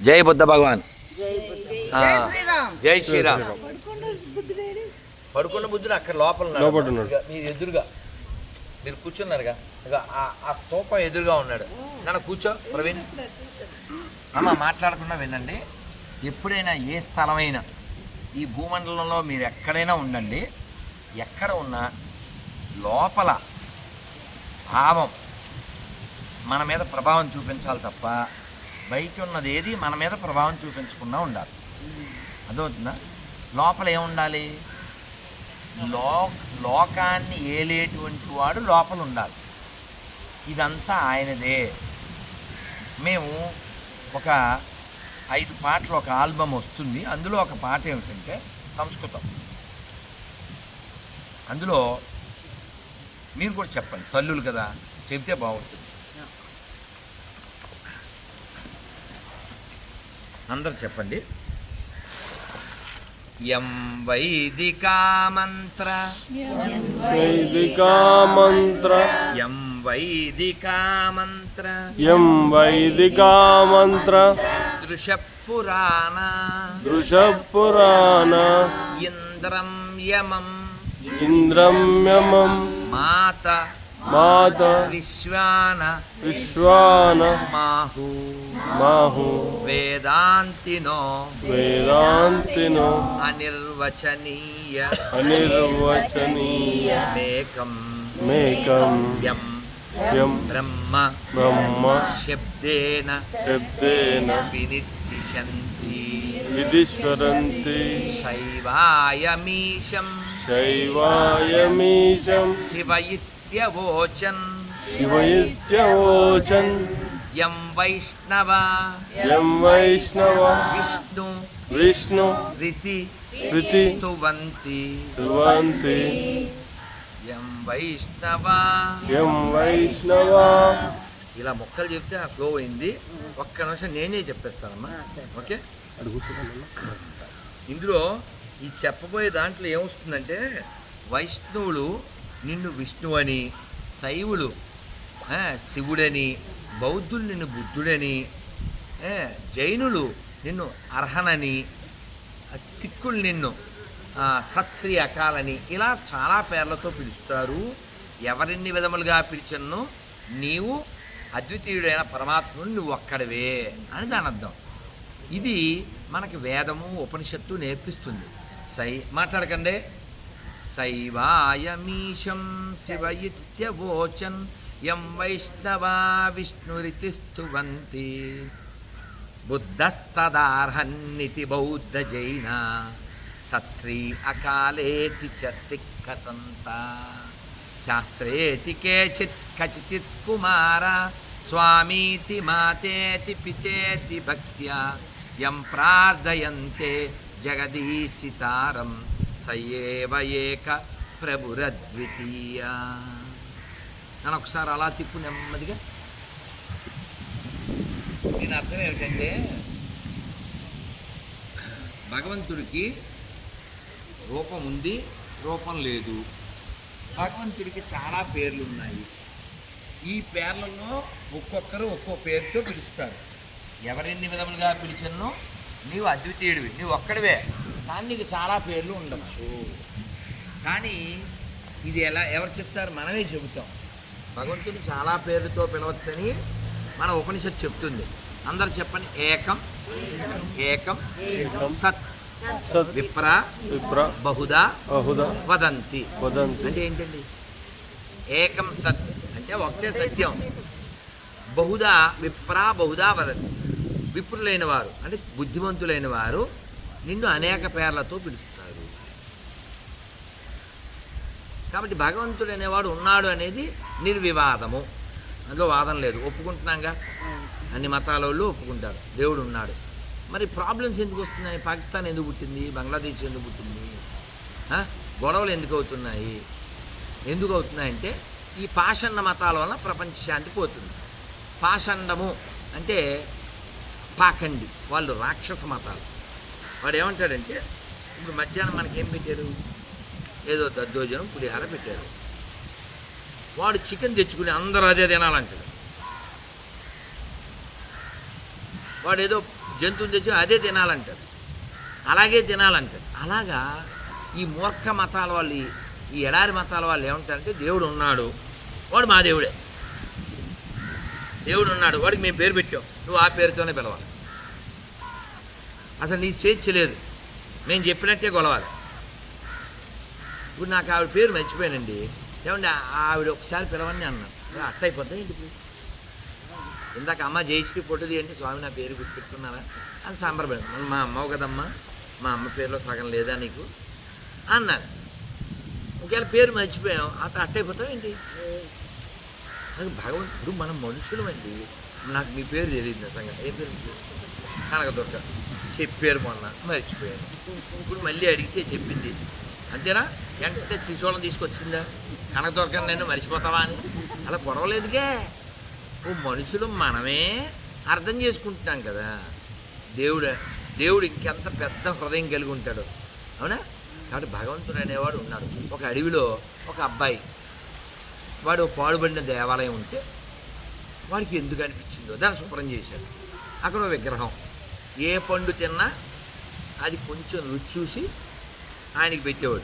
జై బుద్ధ భగవాన్. జై శ్రీరామ్. జై శ్రీరామ్. పడుకున్న బుద్ధుడు అక్కడ లోపల మీరు ఎదురుగా మీరు కూర్చున్నారుగా. ఇక ఆ- ఆ స్తూపం ఎదురుగా ఉన్నాడు. నన్ను కూర్చో ప్రవీణ్. అమ్మ మాట్లాడకుండా వినండి. ఎప్పుడైనా ఏ స్థలమైనా ఈ భూమండలంలో మీరు ఎక్కడైనా ఉండండి. ఎక్కడ ఉన్నా లోపల భావం మన మీద ప్రభావం చూపించాలి తప్ప బయట ఉన్నది ఏది మన మీద ప్రభావం చూపించకుండా ఉండాలి. అదవుతుందా లోపల ఏముండాలి లో లోకాన్ని ఏలేటువంటి వాడు లోపల ఉండాలి. ఇదంతా ఆయనదే. మేము ఒక ఐదు పాటలు ఒక ఆల్బమ్ వస్తుంది. అందులో ఒక పాట ఏమిటంటే సంస్కృతం. అందులో మీరు కూడా చెప్పండి. తల్లులు కదా చెబితే బాగుంటుంది. అందరు చెప్పండి. యం వైదికా మంత్ర. వైదికా మంత్ర యం వైదికా మంత్ర. యం వైదికా మంత్ర దృశ పురాణ దృశపురాణ ఇంద్రం యమం. ఇంద్రమ్యమం మాత. మాత విశ్వాన విశ్వాన మాహు మాహు వేదాంతినో వేదాంతినో అనిర్వచనీయ అనిర్వచనీయ మేకం మేకం యం యం బ్రహ్మ బ్రహ్మ శబ్దేన శబ్దేన వినిర్దిశంతి విధిస్వరంతి శైవాయమీశం శైవాయమీశం శివ ఇత్యవోచన్ శివయిత్యవోచన్ యం వైష్ణవ యం వైష్ణవ విష్ణు విష్ణు రితి స్తువంతి సువంతి యం వైష్ణవ యం వైష్ణవ ఇలా మొక్కలు చెప్తే ఆ ఫ్లో అయింది. ఒక్క నిమిషం నేనే చెప్పేస్తానమ్మా. ఓకే? ఇందులో ఈ చెప్పబోయే దాంట్లో ఏమొస్తుందంటే వైష్ణవులు నిన్ను విష్ణువు అని శైవులు శివుడని బౌద్ధులు నిన్ను బుద్ధుడని జైనులు నిన్ను అర్హనని సిక్కులు నిన్ను సత్శ్రీ అకాలని ఇలా చాలా పేర్లతో పిలుస్తారు. ఎవరిన్ని విధములుగా పిలిచను నీవు అద్వితీయుడైన పరమాత్ముడు నువ్వు ఒక్కడవే అని దాని అర్థం. ఇది మనకి వేదము ఉపనిషత్తు నేర్పిస్తుంది. సై మాట్లాడకండి. శైవాయమీశం శివ ఇత్యవోచన్ యం వైష్ణవా విష్ణురితి స్తువంతి బుద్ధస్తదార్హన్నితి బౌద్ధ జైన సత్శ్రీ అకాలేతి చ సిక్క సంత శాస్త్రేతి కేచిత్ కచిచిత్ కుమార స్వామీతి మాతేతి పితేతి భక్త్యా యం ప్రార్థయంతే జగదీశితారం సయేవ ఏక ప్రభురద్వితీయ. నన్ను ఒకసారి అలా తిప్పు నెమ్మదిగా. దీని అర్థం ఏమిటంటే భగవంతుడికి రూపం ఉంది రూపం లేదు. భగవంతుడికి చాలా పేర్లు ఉన్నాయి. ఈ పేర్లలో ఒక్కొక్కరు ఒక్కో పేరుతో పిలుస్తారు. ఎవరెన్ని విధములుగా పిలిచినో నీవు అద్వితీయుడివి నీవు ఒక్కడివే. కానీ నీకు చాలా పేర్లు ఉండొచ్చు. కానీ ఇది ఎలా ఎవరు చెప్తారు? మనమే చెబుతాం. భగవంతుని చాలా పేర్లతో పిలవచ్చని మన ఉపనిషత్తు చెప్తుంది. అందరు చెప్పండి. ఏకం ఏకం సత్ సత్ విప్ర విప్ర బహుదా అహుద వదంతి. వదంతి. అంటే ఏంటండి? ఏకం సత్ అంటే ఒకటే సత్యం. బహుదా విప్ర బహుదా వదంతి. విప్రులైన వారు అంటే బుద్ధిమంతులైన వారు నిన్ను అనేక పేర్లతో పిలుస్తారు కాబట్టి భగవంతుడు అనేవాడు ఉన్నాడు అనేది నిర్వివాదము. అందులో వాదం లేదు. ఒప్పుకుంటున్నాగా? అన్ని మతాల వాళ్ళు ఒప్పుకుంటారు. దేవుడు ఉన్నాడు. మరి ప్రాబ్లమ్స్ ఎందుకు వస్తున్నాయి? పాకిస్తాన్ ఎందుకు పుట్టింది? బంగ్లాదేశ్ ఎందుకు పుట్టింది? గొడవలు ఎందుకు అవుతున్నాయి? ఎందుకు అవుతున్నాయంటే ఈ పాషండ మతాల వలన ప్రపంచ శాంతి పోతుంది. పాషండము అంటే పాకండి వాళ్ళు రాక్షస మతాలు. వాడు ఏమంటాడంటే ఇప్పుడు మధ్యాహ్నం మనకేం పెట్టారు? ఏదో దద్దోజనం పులిహార పెట్టారు. వాడు చికెన్ తెచ్చుకుని అందరూ అదే తినాలంటాడు. వాడు ఏదో జంతువుని తెచ్చి అదే తినాలంటాడు. అలాగే తినాలంటాడు. అలాగా ఈ మూర్ఖ మతాల వాళ్ళు ఈ- ఈ ఎడారి మతాల వాళ్ళు ఏమంటారంటే దేవుడు ఉన్నాడు. వాడు మా దేవుడే. దేవుడు ఉన్నాడు. వాడికి మేము పేరు పెట్టాం. నువ్వు ఆ పేరుతోనే పిలవాలి. అసలు నీ స్వేచ్ఛ లేదు. మేము చెప్పినట్టే కొలవాలి ఇప్పుడు నాకు ఆవిడ పేరు మర్చిపోయానండి. ఏమండి ఆవిడ ఒకసారి పిలవని అన్నాను అట్ట అయిపోద్దా ఏంటి ఇప్పుడు? ఇందాక అమ్మ జయశ్రీ పొట్టది తీయండి స్వామి నా పేరు గుర్తుపెట్టుకున్నారా? అని సాంబరపడి మా అమ్మ కదమ్మా మా అమ్మ పేరులో సగం లేదా నీకు? అన్నారు ఒకవేళ పేరు మర్చిపోయాం అట్ట అట్ట అయిపోతాం ఏంటి? నాకు భగవంతుడు మనం మనుషులం అండి. నాకు మీ పేరు తెలియదు సంగతి. ఏ పేరు కనకదుర్గ చెప్పారు మొన్న. మర్చిపోయాను. ఇప్పుడు మళ్ళీ అడిగితే చెప్పింది. అంతేనా? వెంటనే త్రిశూలం తీసుకొచ్చిందా? కనకదుర్గ నేను మర్చిపోతావా అని? అలా గొడవలేదుగా ఓ మనుషులు మనమే అర్థం చేసుకుంటున్నాం కదా. దేవుడు దేవుడు ఇంకెంత పెద్ద హృదయం కలిగి ఉంటాడు. అవునా? కాబట్టి భగవంతుడు అనేవాడు ఉన్నాడు. ఒక అడవిలో ఒక అబ్బాయి వాడు పాడుబడిన దేవాలయం ఉంటే వాడికి ఎందుకు అనిపించిందో దాన్ని శుభ్రం చేశాడు. అక్కడ విగ్రహం. ఏ పండు తిన్నా అది కొంచెం రుచి చూసి ఆయనకి పెట్టేవాడు.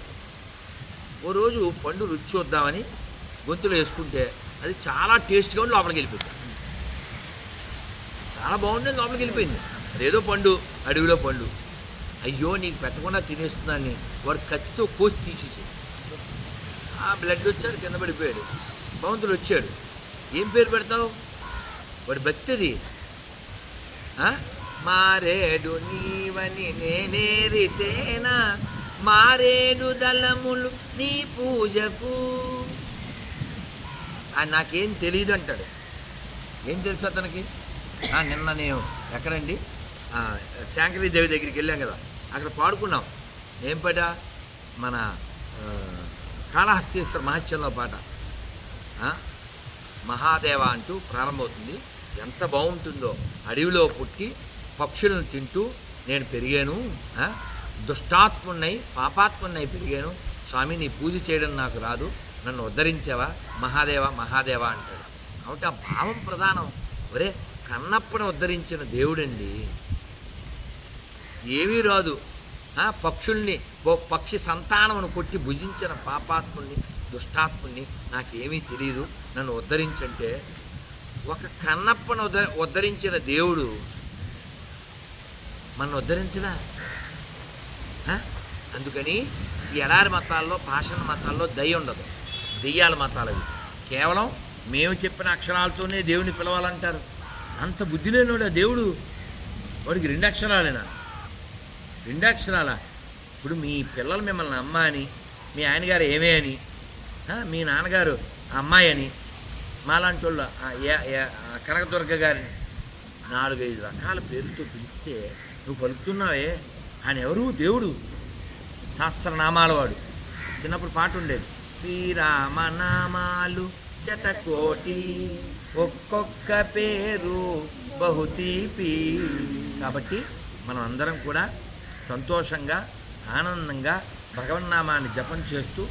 ఓ రోజు పండు రుచి చూద్దామని గొంతులో వేసుకుంటే అది చాలా టేస్ట్గా ఉండి లోపలికి వెళ్ళిపోయింది. చాలా బాగుండేది లోపలికి వెళ్ళిపోయింది. అదేదో పండు అడవిలో పండు. అయ్యో నీకు పెట్టకుండా తినేస్తున్నాన్ని. వాడు కత్తితో కోసి తీసేసి ఆ బ్లడ్ వచ్చాడు కింద పడిపోయాడు. భగవంతుడు వచ్చాడు. ఏం పేరు పెడతావు? వాడు భక్తిది మారేడు నీవని నేనేరితేనా మారేడు దళములు నీ పూజకు. అని నాకేం తెలియదు అంటాడు. ఏం తెలుసు అతనికి? నిన్న నేను ఎక్కడండి? శాంకరీ దేవి దగ్గరికి వెళ్ళాం కదా. అక్కడ పాడుకున్నాం. ఏం పాట? మన కాళహస్తీశ్వర మహత్యంలో పాట. మహాదేవ అంటూ ప్రారంభమవుతుంది. ఎంత బాగుంటుందో. అడవిలో పుట్టి పక్షులను తింటూ నేను పెరిగాను దుష్టాత్మున్నై పాపాత్మున్నై పెరిగాను. స్వామి నీ పూజ చేయడం నాకు రాదు. నన్ను ఉద్ధరించావా? మహాదేవ మహాదేవ అంటాడు. కాబట్టి ఆ భావం ప్రధానం. ఒరే కన్నప్పని ఉద్ధరించిన దేవుడండి. ఏమీ రాదు. పక్షుల్ని ఓ పక్షి సంతానమును కొట్టి భుజించిన పాపాత్ముల్ని దుష్టాత్ముల్ని నాకేమీ తెలియదు నన్ను ఉద్ధరించంటే ఒక కన్నప్పను ఉద్ధ ఉద్ధరించిన దేవుడు మన ఉద్ధరించడా అందుకని ఎడారి మతాల్లో పాషణ మతాల్లో దయ ఉండదు. దెయ్యాల మతాలు అవి. కేవలం మేము చెప్పిన అక్షరాలతోనే దేవుని పిలవాలంటారు. అంత బుద్ధి లేనివాడు దేవుడు. వాడికి రెండు అక్షరాలేనా? రెండు అక్షరాలా? ఇప్పుడు మీ పిల్లలు మిమ్మల్ని అమ్మ అని మీ ఆయనగారు ఏమే అని మీ నాన్నగారు అమ్మాయి అని మాలాంటి వాళ్ళు కనకదుర్గ గారిని నాలుగైదు రకాల పేరుతో పిలిస్తే నువ్వు పలుకుతున్నావే ఆయన ఎవరు? దేవుడు. సహస్రనామాల వాడు. చిన్నప్పుడు పాట ఉండేది. శ్రీరామ నామాలు శతకోటి ఒక్కొక్క పేరు బహుతీపి. కాబట్టి మనం అందరం కూడా సంతోషంగా ఆనందంగా భగవన్నామాన్ని జపం చేస్తూ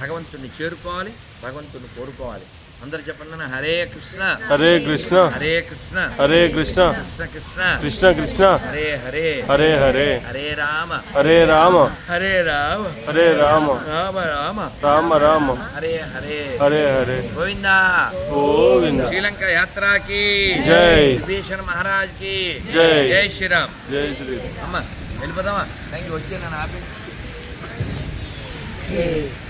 భగవంతుని చేరుకోవాలి భగవంతుని కోరుకోవాలి. అందరు చెప్పండి హరే కృష్ణ. హరే కృష్ణ. హరే కృష్ణ. హరే కృష్ణ. కృష్ణ కృష్ణ. కృష్ణ కృష్ణ. హరే హరే. హరే హరే. హరే రామ. హరే రామ. హరే రామ. హరే రామ. రామ రామ. రామ రామ. హరే హరే. హరే హరే. గోవిందా. గోవింద. శ్రీలంక యాత్రకి. జై. విభీషణ మహారాజ్కి జై. జై శ్రీరామ్. జై శ్రీ అమ్మ వెళ్ళిపోదామా? థ్యాంక్ యూ వచ్చే నన్ను ఆపి